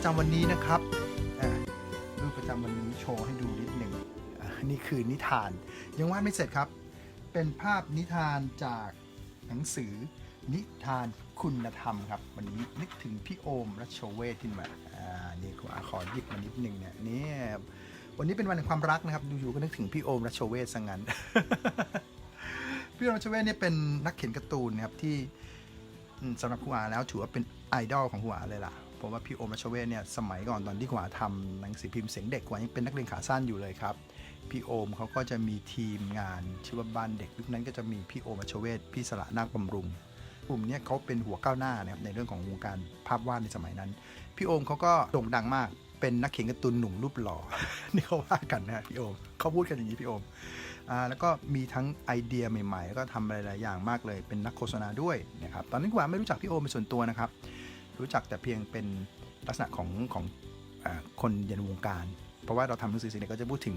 ประจำวันนี้นะครับรูปประจำวันนี้โชว์ให้ดูนิดหนึ่งนี่คือนิทาน ยังวาดไม่เสร็จครับ เป็นภาพนิทานจากหนังสือนิทานคุณธรรมครับ วันนี้นึกถึงพี่โอมรัชเวทขึ้นมาอ่านี่ขอขอหยิบมานิดหนึ่งเนี่ยนี่วันนี้เป็นวันแห่งความรักนะครับอยู่ๆก็นึกถึงพี่โอมรัชเวทซะงั้น พี่โอมรัชเวทเนี่ยเป็นนักเขียนการ์ตูนนะครับที่สำหรับครูอาแล้วถือว่าเป็นไอดอลของครูอาเลยล่ะ เพราะว่าพี่โอมรัชเวทเนี่ยสมัยก่อนตอนที่ครูอาทำหนังสือพิมพ์เสียงเด็กครูอายังเป็นนักเรียนขาสั้นอยู่เลยครับพี่โอมเขาก็จะมีทีมงานชื่อว่าบ้านเด็กยุคนั้นก็จะมีพี่โอมรัชเวทพี่สละนาคบำรุงกลุ่มนี้เขาเป็นหัวก้าวหน้านะครับในเรื่องของวงการภาพวาดในสมัยนั้น พี่โอมเขาก็โด่งดังมากเป็นนักเขียนการ์ตูนหนุ่มรูปหล่อ นี่เขาว่ากันนะพี่โอมเขาพูดกันอย่างนี้พี่โอมอ่าแล้วก็มีทั้งไอเดียใหม่ๆ แล้วก็ทำหลายๆอย่างมากเลย เป็นนักโฆษณาด้วยนะครับ ตอนนั้กว่าไม่รู้จักพี่โอมเป็นส่วนตัวนะครับ รู้จักแต่เพียงเป็นลักษณะของของอคนเรียนวงการ เพราะว่าเราทำหนังสือสิ่งเด็กก็จะพูดถึง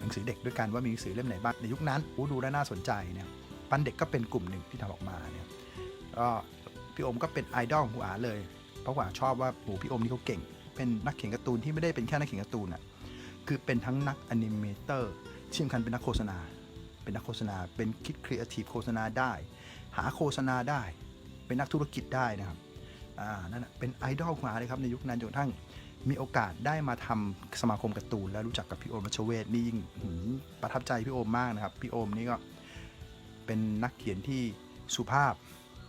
หนังสือเด็กด้วยกันว่ามีหนังสือเล่มไหนบ้างในยุคนั้นโอ้ดูแล้วน่าสนใจเนี่ยปันเด็กก็เป็นกลุ่มหนึ่งที่ทำออกมาเนี่ยก็พี่อมก็เป็นไอดอลของผู้อาเลย เพราะว่าชอบว่าโอ้พี่อมนี่เขาเก่ง เป็นนักเขียนการ์ตูนที่ไม่ได้เป็นแค่นักเขียนการ์ตูนอะคือเป็นทั้งนักแอนิเมเตอร์ที่สำคัญเป็นนักโฆษณา เป็นนักโฆษณา เป็นคิดครีเอทีฟโฆษณาได้ หาโฆษณาได้ เป็นนักธุรกิจได้นะครับ อ่านั่นเป็นไอดอลของอาเลยครับในยุคนั้นจนกระทั่งมีโอกาสได้มาทำสมาคมการ์ตูนแล้วรู้จักกับพี่โอมรัชเวทนี่ยิ่งประทับใจพี่โอมมากนะครับ พี่โอมนี่ก็เป็นนักเขียนที่สุภาพ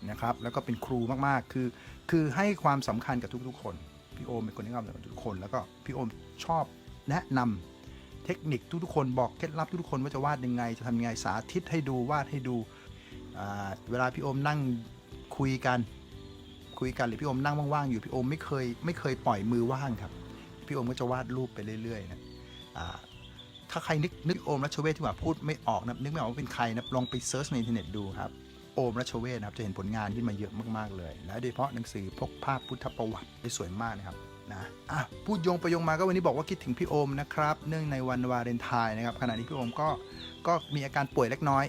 นะครับ แล้วก็เป็นครูมากๆ คือ คือให้ความสำคัญกับทุกๆ คน พี่โอมเป็นคนที่ให้ความสำคัญกับทุกคน แล้วก็พี่โอมชอบแนะนำเทคนิคทุกๆ คนบอกเคล็ดลับทุกๆ คนว่าจะวาดยังไง จะทำยังไงสาธิตให้ดูวาดให้ดู เวลาพี่โอมนั่งคุยกัน คุยกันหรือพี่โอมนั่งว่างๆอยู่พี่โอมไม่เคยไม่เคยปล่อยมือว่างครับ พี่โอมก็จะวาดรูปไปเรื่อยๆนะถ้าใครนึกนึกโอมรัชเวทที่ว่าพูดไม่ออกนะนึกไม่ออกว่าเป็นใครนะลองไปเซิร์ชในอินเทอร์เน็ตดูครับโอมรัชเวทนะครับจะเห็นผลงานที่มาเยอะมากๆเลย และโดยเฉพาะหนังสือพกภาพพุทธประวัติได้สวยมากนะครับนะอะพูดโยงไปโยงมาก็วันนี้บอกว่าคิดถึงพี่โอมนะครับ เนื่องในวันวาเลนไทน์นะครับขณะนี้พี่โอมก็ก็มีอาการป่วยเล็กน้อย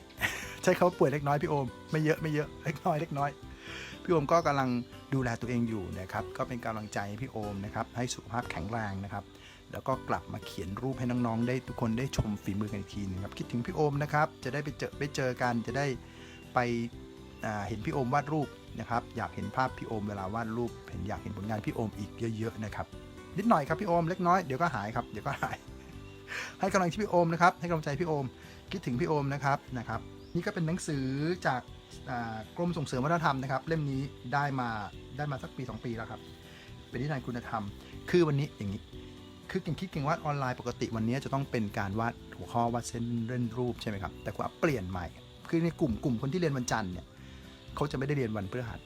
ใช้คำว่าป่วยเล็กน้อยพี่โอมไม่เยอะไม่เยอะเล็กน้อยเล็กน้อย พี่โอมก็กำลังดูแลตัวเองอยู่นะครับ ก็เป็นกำลังใจพี่โอมนะครับ ให้สุขภาพแข็งแรงนะครับ แล้วก็กลับมาเขียนรูปให้น้องๆ ได้ทุกคนได้ชมฝีมือกันอีกทีหนึงครับ คิดถึงพี่โอมนะครับ จะได้ไปเจอไปเจอกัน จะได้ไปเห็นพี่โอมวาดรูปนะครับ อยากเห็นภาพพี่โอมเวลาวาดรูป เห็นอยากเห็นผลงานพี่โอมอีกเยอะๆนะครับ นิดหน่อยครับพี่โอมเล็กน้อย เดี๋ยวก็หายครับ เดี๋ยวก็หาย ให้กำลังใจพี่โอมนะครับ ให้กำลังใจพี่โอม คิดถึงพี่โอมนะครับ นะครับ นี่ก็เป็นหนังสือจาก กรมส่งเสริมวัฒนธรรมนะครับเล่มนี้ได้มาได้มาสักปี 2 ปีแล้วครับ เป็นนิทานคุณธรรม คือวันนี้อย่างนี้คือเก่งคิดเก่งวาดออนไลน์ปกติวันนี้จะต้องเป็นการวาดหัวข้อวาดเส้นเล่นรูปใช่ไหมครับแต่ว่าเปลี่ยนใหม่ คือในกลุ่มกลุ่มคนที่เรียนวันจันทร์เนี่ยเขาจะไม่ได้เรียนวันพฤหัส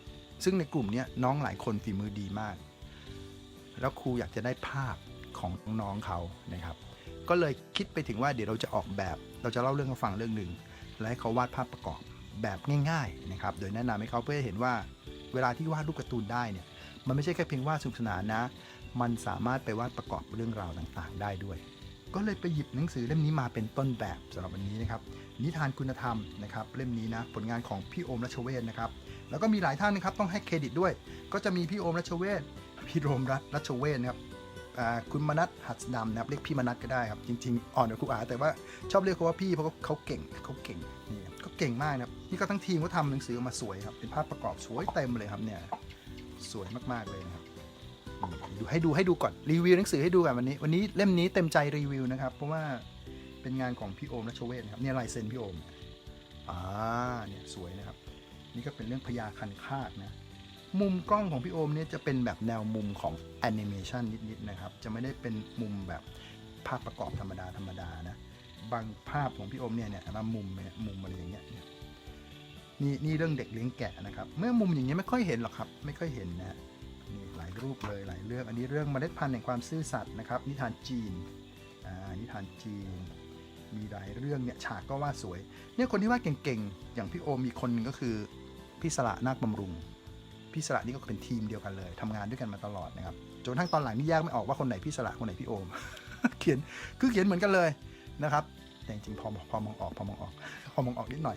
ซึ่งในกลุ่มนี้น้องหลายคนฝีมือดีมาก แล้วครูอยากจะได้ภาพของน้องเขานะครับก็เลยคิดไปถึงว่าเดี๋ยวเราจะออกแบบ เราจะเล่าเรื่องให้ฟังเรื่องหนึ่งและให้เขาวาดภาพประกอบ แบบง่ายๆนะครับ โดยแนะนำให้เขาเพื่อให้เห็นว่าเวลาที่วาดรูปการ์ตูนได้เนี่ยมันไม่ใช่แค่เพียงวาดสนุกสนานนะ มันสามารถไปวาดประกอบเรื่องราวต่างๆ ได้ด้วย ก็เลยไปหยิบหนังสือเล่มนี้มาเป็นต้นแบบสำหรับวันนี้นะครับ นิทานคุณธรรมนะครับเล่มนี้นะผลงานของพี่โอมรัชเวทนะครับ แล้วก็มีหลายท่านนะครับต้องให้เครดิตด้วย ก็จะมีพี่โอมรัชเวทพี่โรมรัรัชเวทนะครับอ่าคุณมนัทหัดดำนะครับเรียกพี่มนัทก็ได้ครับจริงๆอ่อนกว่าครูอาแต่ว่าชอบเรียกเขาว่าพี่เพราะเขาเก่งเขาเก่งนี่ก็เก่งมากนะครับ นี่ก็ทั้งทีมก็ทำหนังสือออกมาสวยครับ เป็นภาพประกอบสวยเต็มเลยครับเนี่ย สวยมากๆเลยนะครับดูให้ดูให้ดูก่อนรีวิวหนังสือให้ดูก่อนวันนี้ วันนี้เล่มนี้เต็มใจรีวิวนะครับ เพราะว่าเป็นงานของพี่โอมรัชเวทนะครับเนี่ยลายเซ็นพี่โอมอ่าเนี่ยสวยนะครับ นี่ก็เป็นเรื่องพญาคันคากนะมุมกล้องของพี่โอมเนี่ยจะเป็นแบบแนวมุมของแอนิเมชันนิดๆนะครับ จะไม่ได้เป็นมุมแบบภาพประกอบธรรมดาธรรมดานะ บางภาพของพี่โอมเนี่ยเนี่ยมามุมเนี่ยมุมอะไรอย่างเงี้ย นี่นี่เรื่องเด็กเลี้ยงแกะนะครับ เมื่อมุมอย่างเงี้ไม่ค่อยเห็นหรอกครับ ไม่ค่อยเห็นนะนี่หลายรูปเลยหลายเรื่อง อันนี้เรื่องเมล็ดพันธุ์แห่งความซื่อสัตย์นะครับ นิทานจีนอ่านิทานจีน มีหลายเรื่องเนี่ยฉากก็วาดสวย เนี่ยคนที่วาดเก่งๆ อย่างพี่โอมีคนนึงก็คือพี่สละนาคบำรุงพี่สละนี่ก็เป็นทีมเดียวกันเลยทำงานด้วยกันมาตลอดนะครับจนทั้งตอนหลังนี่แยกไม่ออกว่าคนไหนพี่สละคนไหนพี่โอม เขียนคือเขียนเหมือนกันเลยนะครับ แต่จริงๆพอพอมองออกพอมองออกพอมองออกนิดหน่อย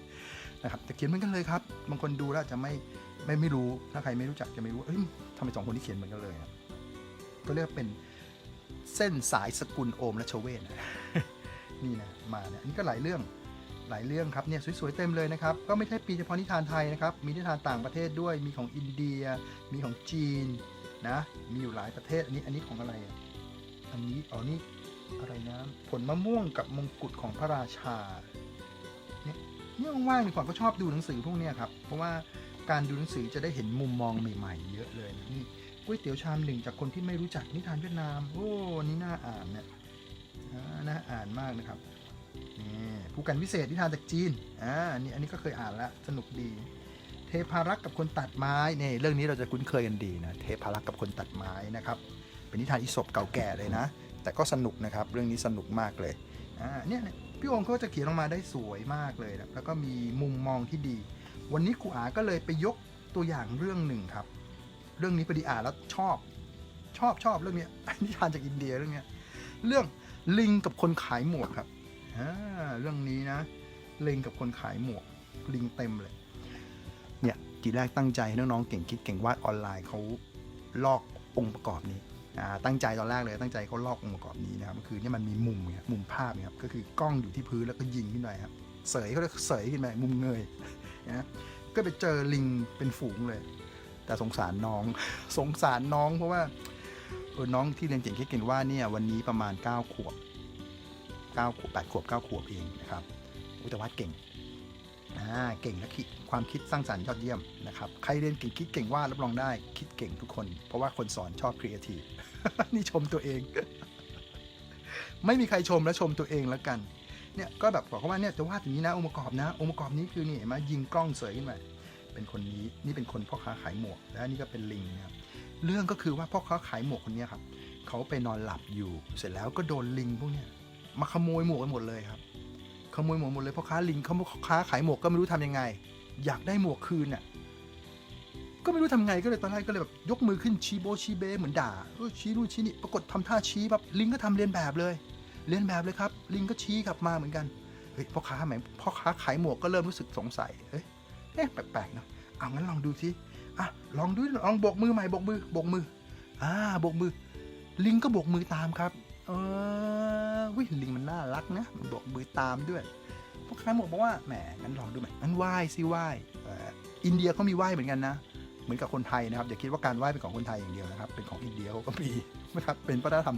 นะครับแต่เขียนเหมือนกันเลยครับ บางคนดูแล้วจะไม่ไม่ไม่รู้ถ้าใครไม่รู้จักจะไม่รู้เอ้ยทำไมสองคนที่เขียนเหมือนกันเลยก็เรียกเป็นเส้นสายสกุลโอมและชเวศนะนี่นะมาเนี่ยอันนี้ก็หลายเรื่องหลายเรื่องครับเนี่ยสวยๆเต็มเลยนะครับ ก็ไม่ใช่ปีเฉพาะนิทานไทยนะครับ มีนิทานต่างประเทศด้วยมีของอินเดีย มีของจีนนะมีอยู่หลายประเทศอันนี้อันนี้ของอะไรอันนี้อ๋อนี่อะไรนะผลมะม่วงกับมงกุฎของพระราชา เนี่ยเนี่ยว่างๆดีกว่าก็ชอบดูหนังสือพวกนี้ครับ เพราะว่าการดูหนังสือจะได้เห็นมุมมองใหม่ๆ เยอะเลยนะนี่ก๋วยเตี๋ยวชามหนึ่งจากคนที่ไม่รู้จักนิทานเวียดนาม โอ้นี่น่าอ่านเนี่ยน่าอ่านมากนะครับนี่ผู้กันวิเศษนิทานจากจีนอ่าอันนี้อันนี้ก็เคยอ่านแล้วสนุกดี เทพารักษ์กับคนตัดไม้เนี่ยเรื่องนี้เราจะคุ้นเคยกันดีนะเทพารักษ์กับคนตัดไม้นะครับเป็นนิทานอิศบเก่าแก่เลยนะ แต่ก็สนุกนะครับเรื่องนี้สนุกมากเลยอ่าเนี่ย พี่โองค์เขาจะเขียนออกมาได้สวยมากเลยนะแล้วก็มีมุมมองที่ดี วันนี้ครูอาก็เลยไปยกตัวอย่างเรื่องหนึ่งครับ เรื่องนี้พอดีอ่านแล้วชอบ ชอบชอบเรื่องนี้นิทานจากอินเดียเรื่องนี้เรื่องลิงกับคนขายหมวกครับอ่าเรื่องนี้นะลิงกับคนขายหมวกลิงเต็มเลย เนี่ยทีแรกตั้งใจให้น้องๆเก่งคิดเก่งวาดออนไลน์เขาลอกองค์ประกอบนี้ ตั้งใจตอนแรกเลยตั้งใจเขาลอกองค์ประกอบนี้นะครับก็คือเนี่ยมันมีมุมเนี่ยมุมภาพเนี่ยครับก็คือกล้องอยู่ที่พื้นแล้วก็ยิงขึ้นไปครับเสยเขาเรียกเสยขึ้นไปมุมเงยนะก็ไปเจอลิงเป็นฝูงเลย แต่สงสารน้องสงสารน้องเพราะว่าเออน้องที่เรียนเก่งคิดเก่งว่าเนี่ยวันนี้ประมาณ9ขวบ9ขวบ8ขวบ9ขวบเองนะครับอุ๊ยแต่วาดเก่ง อ่าเก่งและคิดความคิดสร้างสรรค์ยอดเยี่ยมนะครับใครเรียนเก่งคิดเก่งว่าดรับรองได้คิดเก่งทุกคน เพราะว่าคนสอนชอบครีเอทีฟนี่ชมตัวเอง ไม่มีใครชมและชมตัวเองแล้วกันเนี่ยก็แบบบอกเขาว่าเนี่ยจะวาดอย่างนี้นะองค์ประกอบนะ องค์ประกอบนี้คือนี่เห็นไหมยิงกล้องเสยขึ้นมาเป็นคนนี้นี่เป็นคนพ่อค้าขายหมวก และนี่ก็เป็นลิงนะครับเรื่องก็คือว่าพ่อค้าขายหมวกคนนี้ครับเขาไปนอนหลับอยู่ เสร็จแล้วก็โดนลิงพวกเนี้ยมาขโมยหมวกไปหมดเลยครับ ขโมยหมวกหมดเลยพ่อค้าลิงเขาค้าขายหมวกก็ไม่รู้ทำยังไง อยากได้หมวกคืนน่ะก็ไม่รู้ทำไงก็เลยตอนแรกก็เลยแบบยกมือขึ้นชี้โบชี้เบเหมือนด่าชี้นู่นชี้นี่ปรากฏทำท่าชี้แบบลิงก็ทำเลียนแบบเลยเลียนแบบเลยครับ ลิงก็ชี้กลับมาเหมือนกันเฮ้ยพ่อค้าไหมพ่อค้าขายหมวกก็เริ่มรู้สึกสงสัยเอ้ยเอ๊ะแปลกๆเนาะเอางั้นลองดูสิอะลองดูลองโบกมือใหม่โบกมือโบกมือ อ่าโบกมือ ลิงก็โบกมือตามครับเออ วิลิงมันน่ารักนะมันโบกมือตามด้วยพ่อค้าหมวกบอกว่าแหมงั้นลองดูไหมงั้นไหว้สิไหว้อ่ออินเดียเขามีไหว้เหมือนกันนะเหมือนกับคนไทยนะครับอย่าคิดว่าการไหว้เป็นของคนไทยอย่างเดียวนะครับ เป็นของอินเดียเขาก็มีนะครับเป็นวัฒนธรรม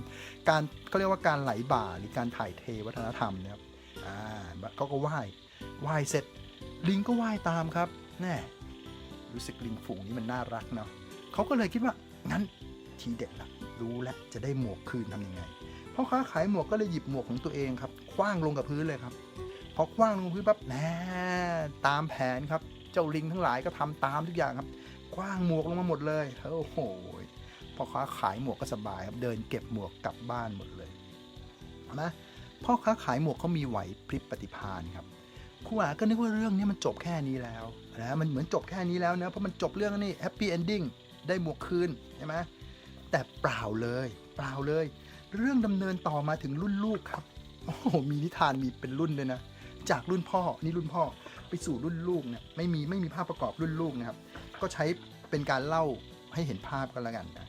การเขาเรียกว่าการไหลบ่าหรือการถ่ายเทวัฒนธรรมนะครับอ่าเขาก็ไหว้ไหว้เสร็จลิงก็ไหว้ตามครับแน่รู้สึกลิงฝูงนี้มันน่ารักเนาะเขาก็เลยคิดว่างั้นทีเด็ดละรู้แล้วจะได้หมวกคืนทำยังไง พ่อค้าขายหมวกก็เลยหยิบหมวกของตัวเองครับคว้างลงกับพื้นเลยครับพอคว้างลงพื้นปั๊บแหน่ตามแผนครับ เจ้าลิงทั้งหลายก็ทำตามทุกอย่างครับคว้างหมวกลงมาหมดเลยโอ้โหพอค้าขายหมวกก็สบายครับเดินเก็บหมวกกลับบ้านหมดเลยนะพ่อค้าขายหมวกเขามีไหวพริบปฏิภาณครับครูอาก็นึกว่าเรื่องนี้มันจบแค่นี้แล้วนะมันเหมือนจบแค่นี้แล้วนะเพราะมันจบเรื่องนี้แฮปปี้เอนดิ้งได้หมวกคืนใช่ไหมแต่เปล่าเลย เปล่าเลย เรื่องดำเนินต่อมาถึงรุ่นลูกครับ โอ้โห มีนิทานมีเป็นรุ่นเลยนะ จากรุ่นพ่อ นี่รุ่นพ่อ ไปสู่รุ่นลูกเนี่ย ไม่มีไม่มีภาพประกอบรุ่นลูกนะครับ ก็ใช้เป็นการเล่าให้เห็นภาพกันแล้วกันนะ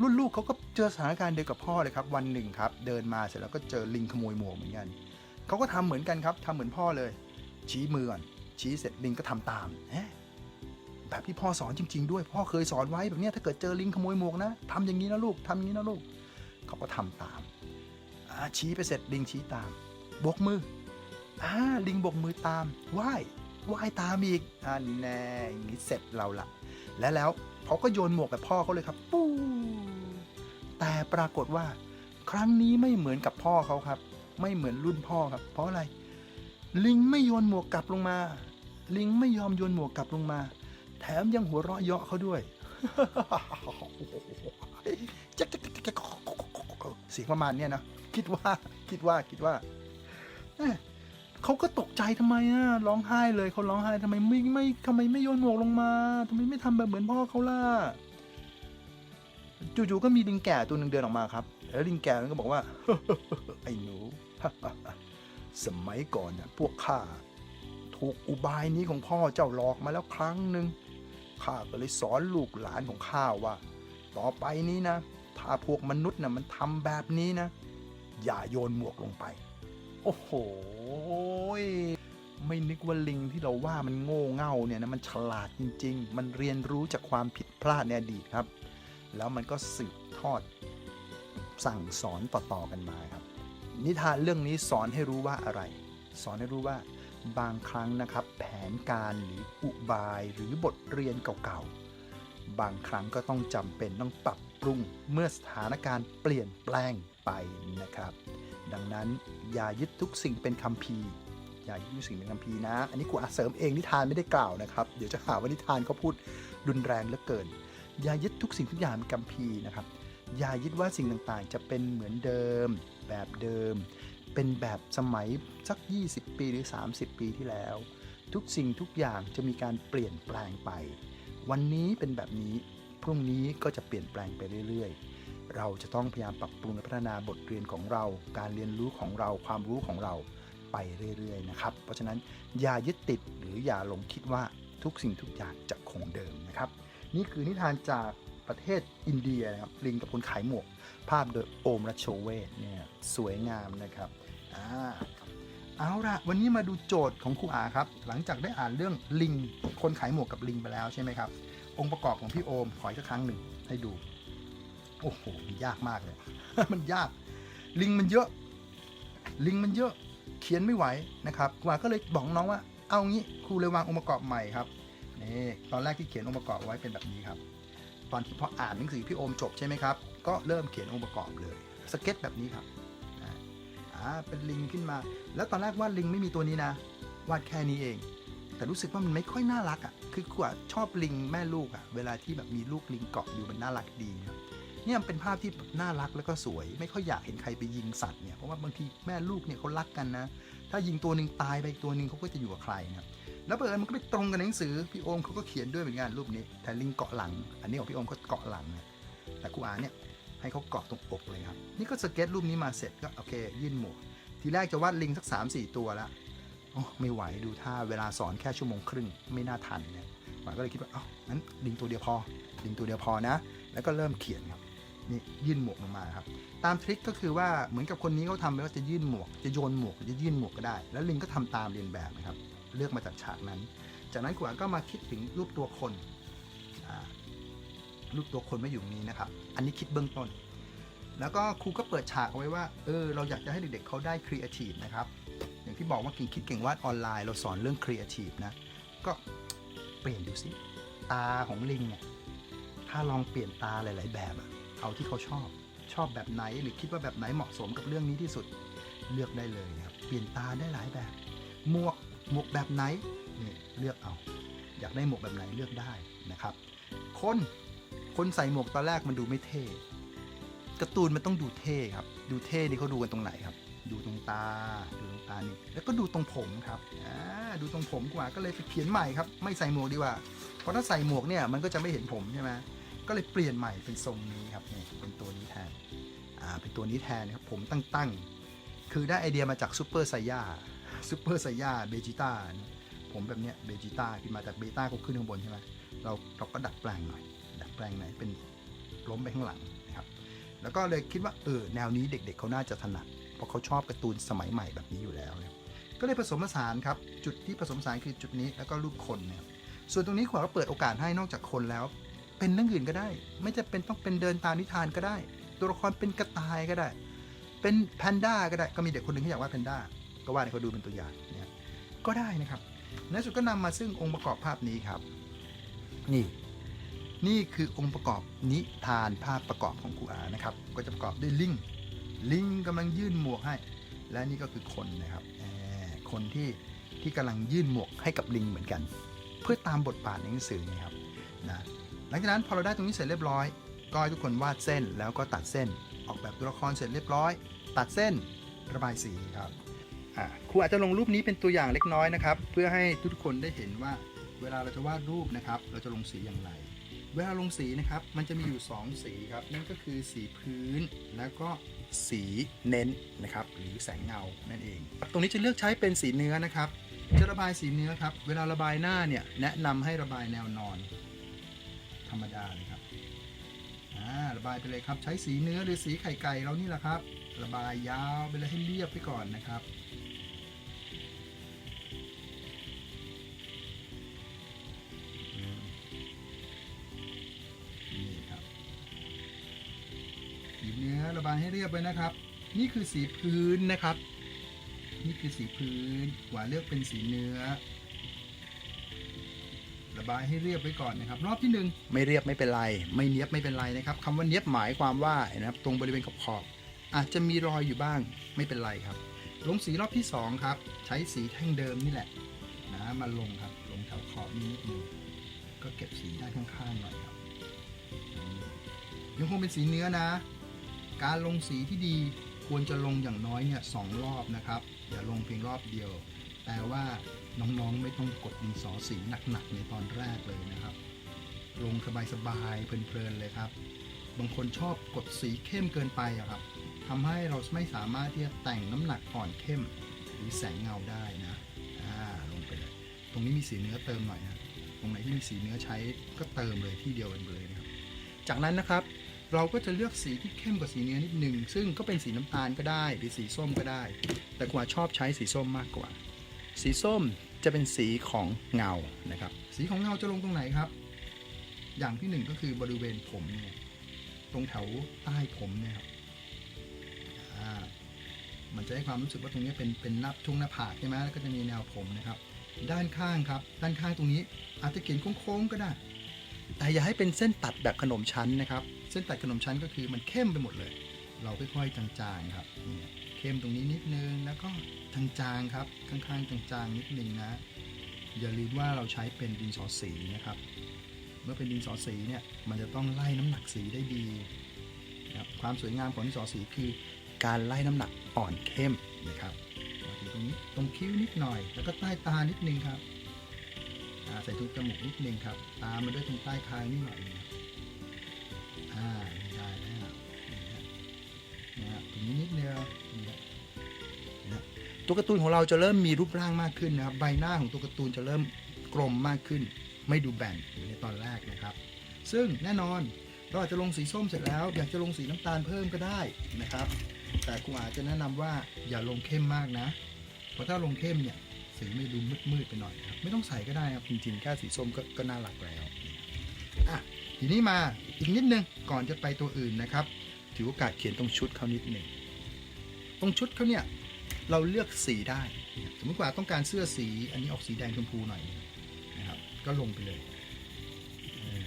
รุ่นลูกเขาก็เจอสถานการณ์เดียวกับพ่อเลยครับ วันหนึ่งครับ เดินมาเสร็จแล้วก็เจอลิงขโมยหมวกเหมือนกัน เขาก็ทำเหมือนกันครับทำเหมือนพ่อเลย ชี้มือก่อน ชี้เสร็จลิงก็ทำตามเอ๊แบบที่พ่อสอนจริง ๆ ด้วย พ่อเคยสอนไว้แบบนี้ถ้าเกิดเจอลิงขโมยหมวกนะทำอย่างนี้นะลูกทำอย่างนี้นะลูก เขาก็ทำตามาชี้ไปเสร็จลิงชี้ตามบกมืออ่าลิงบกมือตามไหว้ไหว้ตามอีกอันแน่อย่างนี้เสร็จเราละและแล้วเขาก็โยนหมวกกับพ่อเขาเลยครับปูแต่ปรากฏว่า ครั้งนี้ไม่เหมือนกับพ่อเขาครับ ไม่เหมือนรุ่นพ่อครับ เพราะอะไร ลิงไม่โยนหมวกกลับลงมา ลิงไม่ยอมโยนหมวกกลับลงมา แถมยังหัวเราะเยาะเขาด้วย เสียงประมาณเนี้ยนะคิดว่าคิดว่าคิดว่าเเขาก็ตกใจทำไมอะร้องไห้เลยเขาร้องไห้ทำไมไม่ไม่ทำไมไม่โยนหมวกลงมาทำไมไม่ทำแบบเหมือนพ่อเขาล่ะจู่ๆก็มีลิงแก่ตัวหนึ่งเดินออกมาครับ แล้วลิงแก่มันก็บอกว่าไอ้หนูสมัยก่อนน่ะพวกข้าถูกอุบายนี้ของพ่อเจ้าหลอกมาแล้วครั้งหนึ่งข้าก็เลยสอนลูกหลานของข้าว่า ต่อไปนี้นะ ถ้าพวกมนุษย์นะ่ะมันทำแบบนี้นะ อย่าโยนหมวกลงไป โอ้โห ไม่นึกว่าลิงที่เราว่ามันโง่เง่าเนี่ยนะมันฉลาดจริง ๆ มันเรียนรู้จากความผิดพลาดในอดีตครับ แล้วมันก็สืบทอดสั่งสอนต่อๆกันมาครับ นิทานเรื่องนี้สอนให้รู้ว่าอะไร สอนให้รู้ว่าบางครั้งนะครับ แผนการหรืออุบายหรือบทเรียนเก่าๆ บางครั้งก็ต้องจำเป็นต้องปรับ ปรุงเมื่อสถานการณ์เปลี่ยนแปลงไปนะครับ ดังนั้นอย่ายึดทุกสิ่งเป็นคัมภีอย่ายึดทุกสิ่งเป็นคัมภีนะ อันนี้กูอาเสริมเองนิทานไม่ได้กล่าวนะครับ เดี๋ยวจะหาว่านิทานเขาพูดรุนแรงเหลือเกิน อย่ายึดทุกสิ่งทุกอย่างเป็นคัมภีนะครับ อย่ายึดว่าสิ่งต่างๆ จะเป็นเหมือนเดิม แบบเดิม เป็นแบบสมัยสัก 20 ปีหรือ 30 ปีที่แล้ว ทุกสิ่งทุกอย่างจะมีการเปลี่ยนแปลงไป วันนี้เป็นแบบนี้ พรุ่งนี้ก็จะเปลี่ยนแปลงไปเรื่อยๆ เราจะต้องพยายามปรับปรุงและพัฒนาบทเรียนของเรา การเรียนรู้ของเรา ความรู้ของเราไปเรื่อยๆนะครับ เพราะฉะนั้นอย่ายึดติดหรืออย่าหลงคิดว่าทุกสิ่งทุกอย่างจะคงเดิมนะครับ นี่คือนิทานจากประเทศอินเดียนะครับลิงกับคนขายหมวก ภาพโดยโอมรัชโชเวทเนี่ยสวยงามนะครับอ่าเอาละวันนี้มาดูโจทย์ของครูอาครับ หลังจากได้อ่านเรื่องลิงคนขายหมวกกับลิงไปแล้วใช่ไหมครับ องค์ประกอบของพี่โอมขออีกสักครั้งหนึ่งให้ดู โอ้โหมันยากมากเลย มันยาก ลิงมันเยอะ ลิงมันเยอะ เขียนไม่ไหวนะครับครูอาก็เลยบอกน้องว่า เอางี้ครูเลยวางองค์ประกอบใหม่ครับนี่ตอนแรกที่เขียนองค์ประกอบไว้เป็นแบบนี้ครับ ตอนที่พออ่านหนังสือพี่โอมจบใช่ไหมครับ ก็เริ่มเขียนองค์ประกอบเลย สเก็ตแบบนี้ครับอ่าอ่าเป็นลิงขึ้นมา แล้วตอนแรกวาดลิงไม่มีตัวนี้นะ วาดแค่นี้เอง แต่รู้สึกว่ามันไม่ค่อยน่ารักอะ่ะคือกว่าชอบลิงแม่ลูกอะ่ะเวลาที่แบบมีลูกลิงเกาะอยู่มันน่ารักดีครับเนี่ยเป็นภาพที่น่ารักแล้วก็สวย ไม่ค่อยอยากเห็นใครไปยิงสัตว์เนี่ยเพราะว่าบางทีแม่ลูกเนี่ยเขารักกันนะ ถ้ายิงตัวหนึ่งตายไปอีกตัวหนึ่งเขาก็จะอยู่กับใครนะแล้วเปิดมันก็ไปตรงกับหนังสือพี่โอมเขาก็เขียนด้วยเหมือนกันรูปนี้แต่ลิงเกาะหลัง อันนี้ของพี่โอมก็เกาะหลังนะแต่ครูอาเนี่ยให้เขาเกาะตรงอกเลยครับ นี่ก็สเก็ตรูปนี้มาเสร็จก็โอเค ยื่นหมวกทีแรกจะวาดลิงสัก3 4 ตัวแล้ว ไม่ไหวดูท่าเวลาสอนแค่ชั่วโมงครึ่งไม่น่าทันเนี่ยหมาก็เลยคิดว่าอ๋องั้นลิงตัวเดียวพอลิงตัวเดียวพอนะ แล้วก็เริ่มเขียนครับนี่ยื่นหมวกลงมาครับ ตามทริคก็คือว่าเหมือนกับคนนี้เขาทำไปว่าจะยื่นหมวก จะโยนหมวกจะยื่นหมวกก็ได้ แล้วลิงก็ทำตามเรียนแบบนะครับ เลือกมาจากฉากนั้น จากนั้นครูอาก็มาคิดถึงรูปตัวคนรูปตัวคนไม่อยู่นี้นะครับ อันนี้คิดเบื้องต้น แล้วก็ครูก็เปิดฉากเอาไว้ว่า เออ เราอยากจะให้เด็กๆเขาได้ครีเอทีฟนะครับ ที่บอกว่ากิ่งคิดเก่งวาดออนไลน์ เราสอนเรื่องครีเอทีฟนะ ก็เปลี่ยนดูสิ ตาของลิงเนี่ยถ้าลองเปลี่ยนตาหลาย ๆ แบบอะเอาที่เขาชอบ ชอบแบบไหนหรือคิดว่าแบบไหนเหมาะสมกับเรื่องนี้ที่สุดเลือกได้เลยนะครับ เปลี่ยนตาได้หลายแบบหมวกหมวกแบบไหนนี่เลือกเอา อยากได้หมวกแบบไหนเลือกได้นะครับ คนคนใส่หมวกตอนแรกมันดูไม่เท่การ์ตูนมันต้องดูเท่ครับ ดูเท่นี่เขาดูกันตรงไหนครับ ดูตรงตา ดู ตรงตานี่แล้วก็ดูตรงผมครับอ่าดูตรงผมกว่าก็เลยไปเขียนใหม่ครับไม่ใส่หมวกดีกว่า เพราะถ้าใส่หมวกเนี่ยมันก็จะไม่เห็นผมใช่ไหมก็เลยเปลี่ยนใหม่เป็นทรงนี้ครับนี่เป็นตัวนี้แทนอ่าเป็นตัวนี้แทนครับผมตั้งๆ คือได้ไอเดียมาจากซูเปอร์ไซย่าซูเปอร์ไซย่าเบจิต้าผมแบบเนี้ยเบจิต้าที่มาจากเบต้าก็ขึ้นข้างบนใช่ไหมเราเราก็ดัดแปลงหน่อย ดัดแปลงหน่อยเป็นล้มไปข้างหลังนะครับ แล้วก็เลยคิดว่าเออแนวนี้เด็กๆเขาน่าจะถนัด เพราะเขาชอบการ์ตูนสมัยใหม่แบบนี้อยู่แล้วเนี่ยก็เลยผสมผสานครับ จุดที่ผสมผสานคือจุดนี้แล้วก็รูปคนเนี่ยส่วนตรงนี้ขวาก็เปิดโอกาสให้นอกจากคนแล้ว เป็นเรื่องอื่นก็ได้ ไม่จะเป็นต้องเป็นเดินตามนิทานก็ได้ ตัวละครเป็นกระต่ายก็ได้ เป็นแพนด้าก็ได้ก็มีเด็กคนหนึ่งที่อยากวาดแพนด้าก็วาดให้เขาดูเป็นตัวอย่างเนี่ยก็ได้นะครับในสุดก็นำมาซึ่งองค์ประกอบภาพนี้ครับ นี่นี่คือองค์ประกอบนิทานภาพประกอบของครูอานะครับ ก็จะประกอบด้วยลิง ลิงกำลังยื่นหมวกให้ และนี่ก็คือคนนะครับคนที่ที่กำลังยื่นหมวกให้กับลิงเหมือนกัน เพื่อตามบทบาทในหนังสือนะครับนะหลังจากนั้นพอเราได้ตรงนี้เสร็จเรียบร้อย ก็ให้ทุกคนวาดเส้นแล้วก็ตัดเส้นออกแบบตัวละครเสร็จเรียบร้อย ตัดเส้นระบายสีครับครูอาจจะลงรูปนี้เป็นตัวอย่างเล็กน้อยนะครับ เพื่อให้ทุกคนได้เห็นว่าเวลาเราจะวาดรูปนะครับ เราจะลงสีอย่างไร เวลาลงสีนะครับ มันจะมีอยู่ 2 สีครับ นั่นก็คือสีพื้นแล้วก็ สีเน้นนะครับหรือแสงเงานั่นเอง ตรงนี้จะเลือกใช้เป็นสีเนื้อนะครับ จะระบายสีเนื้อครับ เวลาระบายหน้าเนี่ยแนะนำให้ระบายแนวนอน ธรรมดาเลยครับระบายไปเลยครับ ใช้สีเนื้อหรือสีไข่ไก่เรานี่แหละครับ ระบายยาวไปเลยให้เรียบไปก่อนนะครับ เนื้อระบายให้เรียบไปนะครับ นี่คือสีพื้นนะครับ นี่คือสีพื้นหวานเลือกเป็นสีเนื้อ ระบายให้เรียบไว้ก่อนนะครับ รอบที่หนึ่งไม่เรียบไม่เป็นไร ไม่เนียบไม่เป็นไรนะครับคำว่าเนียบหมายความว่านะครับ ตรงบริเวณขอบขอบอาจจะมีรอยอยู่บ้างไม่เป็นไรครับ ลงสีรอบที่สองครับ ใช้สีแท่งเดิมนี่แหละนะมาลงครับ ลงแถวขอบนี้นิดนึงก็เก็บสีด้านข้างๆหน่อยครับยังคงเป็นสีเนื้อนะ การลงสีที่ดีควรจะลงอย่างน้อยเนี่ยสองรอบนะครับ อย่าลงเพียงรอบเดียว แต่ว่าน้องๆไม่ต้องกดดินสอสีหนักๆในตอนแรกเลยนะครับ ลงสบายๆเพลินๆเลยครับ บางคนชอบกดสีเข้มเกินไปอะครับทำให้เราไม่สามารถที่จะแต่งน้ำหนักอ่อนเข้มหรือแสงเงาได้นะอ่าลงไปเลยตรงนี้มีสีเนื้อเติมหน่อยนะตรงไหนที่มีสีเนื้อใช้ก็เติมเลยที่เดียวกันเลยนะครับ จากนั้นนะครับ เราก็จะเลือกสีที่เข้มกว่าสีเนื้อนิดหนึ่งซึ่งก็เป็นสีน้ำตาลก็ได้ หรือสีส้มก็ได้ แต่กว่าชอบใช้สีส้มมากกว่า สีส้มจะเป็นสีของเงานะครับ สีของเงาจะลงตรงไหนครับ อย่างที่หนึ่งก็คือบริเวณผมเนี่ยตรงแถวใต้ผมเนี่ยครับมันจะให้ความรู้สึกว่าตรงนี้เป็นเป็นหนับช่วงหน้าผากใช่ไหมแล้วก็จะมีแนวผมนะครับ ด้านข้างครับ ด้านข้างตรงนี้อาจจะเขียนโค้งๆก็ได้ แต่อย่าให้เป็นเส้นตัดแบบขนมชั้นนะครับ เส้นตัดขนมชั้นก็คือมันเข้มไปหมดเลย เราค่อยๆจางๆครับเข้มตรงนี้นิดนึงแล้วก็จางๆครับข้างๆจางๆนิดนึงนะอย่าลืมว่าเราใช้เป็นดินสอสีนะครับ เมื่อเป็นดินสอสีเนี่ยมันจะต้องไล่น้ำหนักสีได้ดีนะครับความสวยงามของดินสอสีคือ การไล่น้ำหนักอ่อนเข้มนะครับมาถึงตรงนี้ตรงคิ้วนิดหน่อย แล้วก็ใต้ตานิดนึงครับ ใส่ตรงจมูกนิดนึงครับ ตามมาด้วยตรงใต้คางนิดหน่อยอ่าได้แล้วนะฮะตรงนี้นิดเดียวนะตัวการ์ตูนของเราจะเริ่มมีรูปร่างมากขึ้นนะครับ ใบหน้าของตัวการ์ตูนจะเริ่มกลมมากขึ้น ไม่ดูแบนเหมือนในตอนแรกนะครับ ซึ่งแน่นอนเราอาจจะลงสีส้มเสร็จแล้ว อยากจะลงสีน้ำตาลเพิ่มก็ได้นะครับ แต่ครูอาจจะแนะนำว่าอย่าลงเข้มมากนะ เพราะถ้าลงเข้มเนี่ย สีไม่ดูมืดๆไปหน่อยครับไม่ต้องใส่ก็ได้ครับจริงๆแค่สีส้มก็ก็น่ารักแล้วอะทีนี้มาอีกนิดนึงก่อนจะไปตัวอื่นนะครับ ถือโอกาสเขียนตรงชุดเขานิดหนึ่งตรงชุดเขาเนี่ยเราเลือกสีได้ สมมติว่าต้องการเสื้อสี อันนี้ออกสีแดงชมพูหน่อยนะครับ ก็ลงไปเลย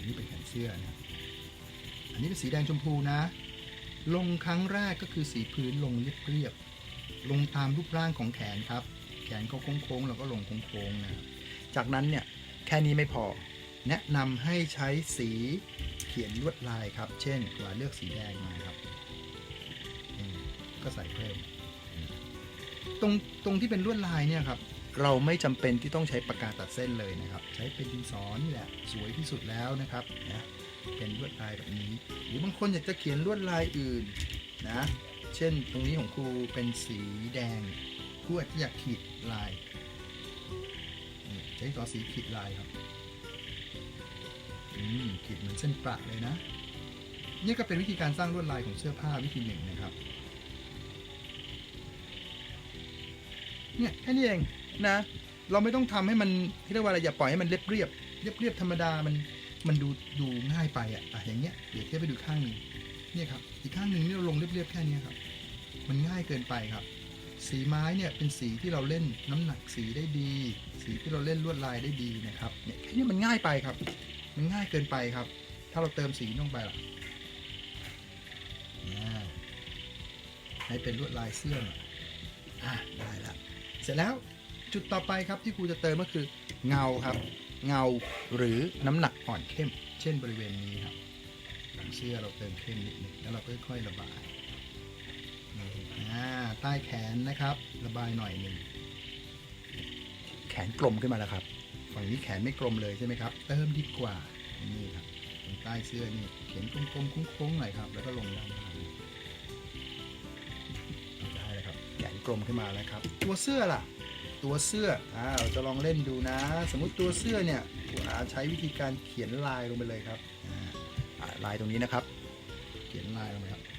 นี่เป็นแขนเสื้อนะอันนี้เป็นสีแดงชมพูนะ ลงครั้งแรกก็คือสีพื้นลงเรียบๆลงตามรูปร่างของแขนครับ แขนเขาโค้งๆเราก็ลงโค้งๆนะครับจากนั้นเนี่ยแค่นี้ไม่พอ แนะนำให้ใช้สีเขียนลวดลายครับ เช่นว่าเลือกสีแดงมาครับก็ใส่เพิ่ม ตรงตรงที่เป็นลวดลายเนี่ยครับเราไม่จำเป็นที่ต้องใช้ปากกาตัดเส้นเลยนะครับ ใช้เป็นดินสอนี่แหละสวยที่สุดแล้วนะครับนะเป็นลวดลายแบบนี้ หรือบางคนอยากจะเขียนลวดลายอื่นนะ เช่นตรงนี้ของครูเป็นสีแดง ครูอาจจะอยากขีดลายใช้ต่อสีขีดลายครับอืมขีดเหมือนเส้นประเลยนะ นี่ก็เป็นวิธีการสร้างลวดลายของเสื้อผ้าวิธีหนึ่งนะครับ เนี่ยแค่นี้เองนะ เราไม่ต้องทำให้มันที่เรียกว่าอะไรอย่าปล่อยให้มันเรียบเรียบเรียบเรียบธรรมดามันมันดูดูง่ายไปอะอะอย่างเงี้ยเดี๋ยวเทียบไปดูข้างหนึ่งเนี่ยครับอีกข้างหนึ่งนี่เราลงเรียบเรียบแค่นี้ครับ มันง่ายเกินไปครับ สีไม้เนี่ยเป็นสีที่เราเล่นน้ำหนักสีได้ดี สีที่เราเล่นลวดลายได้ดีนะครับเนี่ยแค่นี้มันง่ายไปครับ มันง่ายเกินไปครับ ถ้าเราเติมสีลงไปล่ะให้เป็นลวดลายเสื้อหน่อยอะได้ละเสร็จแล้วจุดต่อไปครับที่ครูจะเติมก็คือเงาครับ เงาหรือน้ำหนักอ่อนเข้ม เช่นบริเวณนี้ครับหลังเสื้อเราเติมเข้มนิดนึงแล้วเราค่อยๆระบาย ใต้แขนนะครับ ระบายหน่อยหนึ่งแขนกลมขึ้นมาแล้วครับฝั่งนี้แขนไม่กลมเลยใช่ไหมครับ เติมดีกว่านี่ครับตรงใต้เสื้อนี่เขียนกลมๆโค้งๆหน่อยครับ แล้วก็ลงด้านล่างได้เลยครับแขนกลมขึ้นมาแล้วครับ ตัวเสื้อล่ะ ตัวเสื้ออ่าเราจะลองเล่นดูนะ สมมุติตัวเสื้อเนี่ยครูอาใช้วิธีการเขียนลายลงไปเลยครับอ่าอ่าลายตรงนี้นะครับขียนลายลงไปครับ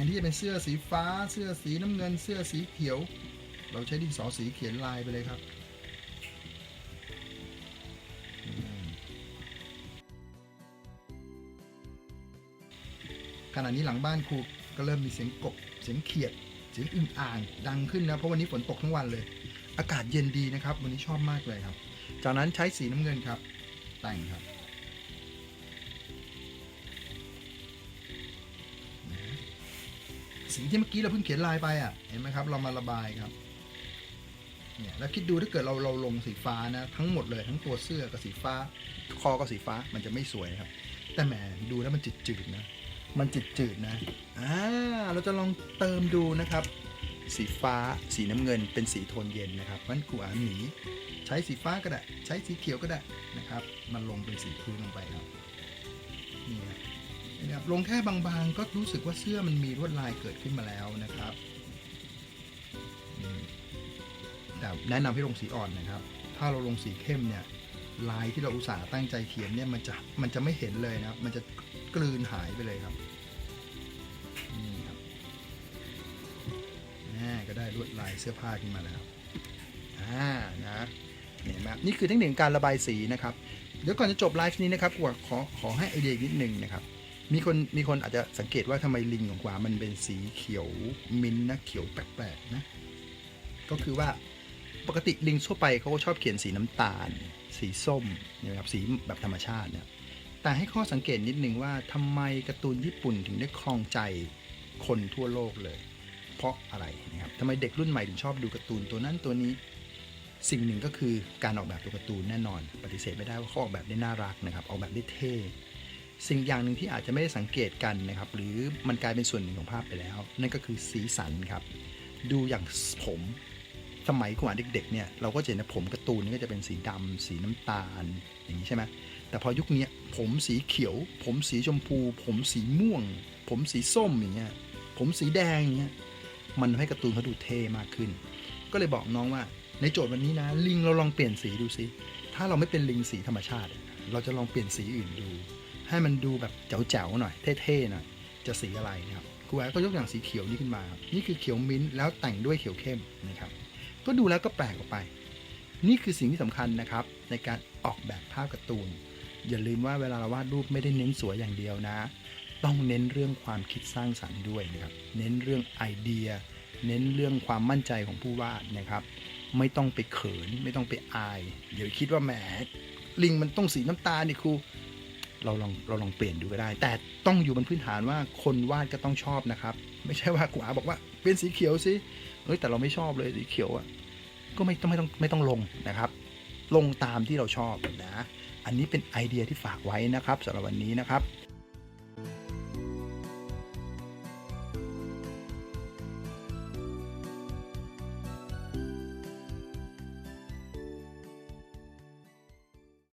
นที่จะเป็นเสื้อสีฟ้า เสื้อสีน้ำเงิน เสื้อสีเขียว เราใช้ดินสอสีเขียนลายไปเลยครับขณะนี้หลังบ้านครูก็เริ่มมีเสียงกบ เสียงเขียด เสียงอึ่งอ่างดังขึ้นนะ เพราะวันนี้ฝนตกทั้งวันเลย อากาศเย็นดีนะครับ วันนี้ชอบมากเลยครับ จากนั้นใช้สีน้ำเงินครับ แต่งครับ สีที่เมื่อกี้เราเพิ่งเขียนลายไปอะเห็นไหมครับ เรามาระบายครับเนี่ยแล้วคิดดูถ้าเกิดเราเราลงสีฟ้านะ ทั้งหมดเลยทั้งตัวเสื้อกับสีฟ้า คอก็สีฟ้ามันจะไม่สวยครับ แต่แหมดูแล้วมันจืดๆนะ มันจืดๆนะอ่าเราจะลองเติมดูนะครับ สีฟ้าสีน้ำเงินเป็นสีโทนเย็นนะครับมันกูอาหมีใช้สีฟ้าก็ได้ ใช้สีเขียวก็ได้นะครับ มันลงเป็นสีพื้นลงไปครับนี่ครับ ครับลงแค่บางๆ ก็รู้สึกว่าเสื้อมันมีลวดลายเกิดขึ้นมาแล้วนะครับแต่แนะนำให้ลงสีอ่อนนะครับ ถ้าเราลงสีเข้มเนี่ยลายที่เราอุตส่าห์ตั้งใจเขียนเนี่ยมันจะมันจะไม่เห็นเลยนะครับ มันจะกลืนหายไปเลยครับนี่ครับน่ก็ได้ลวดลายเสื้อผ้าขึ้นมาแล้วอ่านะเห็นไหมนี่คือเทคนิคการระบายสีนะครับเดี๋ยวก่อนจะจบไลฟ์นี้นะครับกวขอขอให้ไอเดียนิดนึงนะครับ มีคนมีคนอาจจะสังเกตว่าทำไมลิงของกวามันเป็นสีเขียวมิ้นนะเขียวแปลกๆนะ ก็คือว่าปกติลิงทั่วไปเขาก็ชอบเขียนสีน้ำตาล สีส้มนะครับสีแบบธรรมชาติเนี่ยแต่ให้ข้อสังเกตนิดนึงว่าทำไมการ์ตูนญี่ปุ่นถึงได้ครองใจคนทั่วโลกเลย เพราะอะไรนะครับทำไมเด็กรุ่นใหม่ถึงชอบดูการ์ตูนตัวนั้นตัวนี้ สิ่งหนึ่งก็คือการออกแบบตัวการ์ตูนแน่นอน ปฏิเสธไม่ได้ว่าเขาออกแบบได้น่ารักนะครับออกแบบได้เท่ สิ่งอย่างหนึ่งที่อาจจะไม่ได้สังเกตกันนะครับ หรือมันกลายเป็นส่วนหนึ่งของภาพไปแล้ว นั่นก็คือสีสันครับ ดูอย่างผมสมัยก่อนเด็กๆเนี่ยเราก็จะเห็นนะผมการ์ตูนนี่ก็จะเป็นสีดำสีน้ำตาล อย่างนี้ใช่ไหมแต่พอยุคนี้ผมสีเขียว ผมสีชมพู ผมสีม่วง ผมสีส้มอย่างเงี้ยผมสีแดงอย่างเงี้ยมันให้การ์ตูนเขาดูเท่มากขึ้น ก็เลยบอกน้องว่า ในโจทย์วันนี้นะ ลิงเราลองเปลี่ยนสีดูสิถ้าเราไม่เป็นลิงสีธรรมชาติ เราจะลองเปลี่ยนสีอื่นดู ให้มันดูแบบแจ๋วๆหน่อยเท่ๆหน่อยจะสีอะไรนะครับครูแอก็ยกอย่างสีเขียวนี่ขึ้นมาครับนี่คือเขียวมิ้นท์แล้วแต่งด้วยเขียวเข้มนะครับ ก็ดูแล้วก็แปลกออกไป นี่คือสิ่งที่สำคัญนะครับ ในการออกแบบภาพการ์ตูน อย่าลืมว่าเวลาเราวาดรูปไม่ได้เน้นสวยอย่างเดียวนะ ต้องเน้นเรื่องความคิดสร้างสรรค์ด้วยนะครับ เน้นเรื่องไอเดีย เน้นเรื่องความมั่นใจของผู้วาดนะครับ ไม่ต้องไปเขิน ไม่ต้องไปอาย เดี๋ยวคิดว่าแหมลิงมันต้องสีน้ำตาลนี่ครู เราลองเราลองเปลี่ยนดูก็ได้ แต่ต้องอยู่บนพื้นฐานว่าคนวาดก็ต้องชอบนะครับ ไม่ใช่ว่ากูอาบอกว่าเป็นสีเขียวสิเฮ้ยแต่เราไม่ชอบเลยสีเขียวอะก็ไม่ต้องไม่ต้องไม่ต้องลงนะครับ ลงตามที่เราชอบนะ อันนี้เป็นไอเดียที่ฝากไว้นะครับสำหรับวันนี้นะครับ